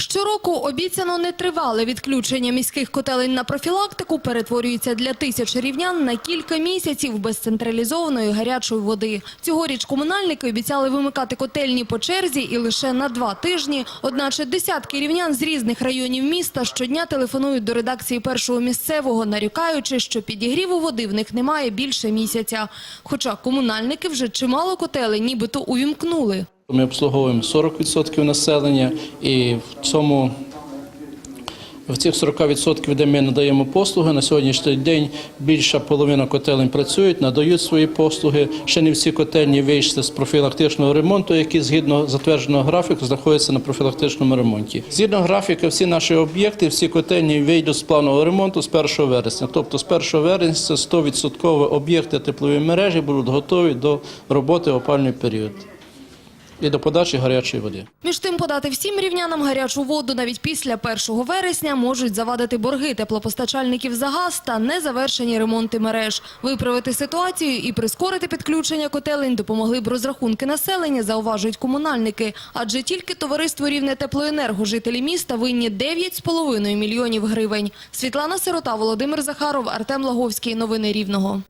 Щороку обіцяно нетривале відключення міських котелень на профілактику перетворюється для тисяч рівнян на кілька місяців без централізованої гарячої води. Цьогоріч комунальники обіцяли вимикати котельні по черзі і лише на два тижні. Одначе десятки рівнян з різних районів міста щодня телефонують до редакції першого місцевого, нарікаючи, що підігріву води в них немає більше місяця. Хоча комунальники вже чимало котелень нібито увімкнули. Ми обслуговуємо 40% населення і в цьому в цих 40%, де ми надаємо послуги, на сьогоднішній день більша половина котелень працюють, надають свої послуги. Ще не всі котельні вийшли з профілактичного ремонту, які згідно затвердженого графіку знаходяться на профілактичному ремонті. Згідно графіка, всі наші об'єкти, всі котельні вийдуть з планового ремонту з 1 вересня. Тобто з 1 вересня 100% об'єкти теплової мережі будуть готові до роботи в опальний період і до подачі гарячої води. Між тим, подати всім рівнянам гарячу воду навіть після 1 вересня можуть завадити борги теплопостачальників за газ та незавершені ремонти мереж. Виправити ситуацію і прискорити підключення котелень допомогли б розрахунки населення, зауважують комунальники. Адже тільки товариство «Рівне теплоенерго» жителі міста винні 9,5 мільйонів гривень. Світлана Сирота, Володимир Захаров, Артем Лаговський. Новини Рівного.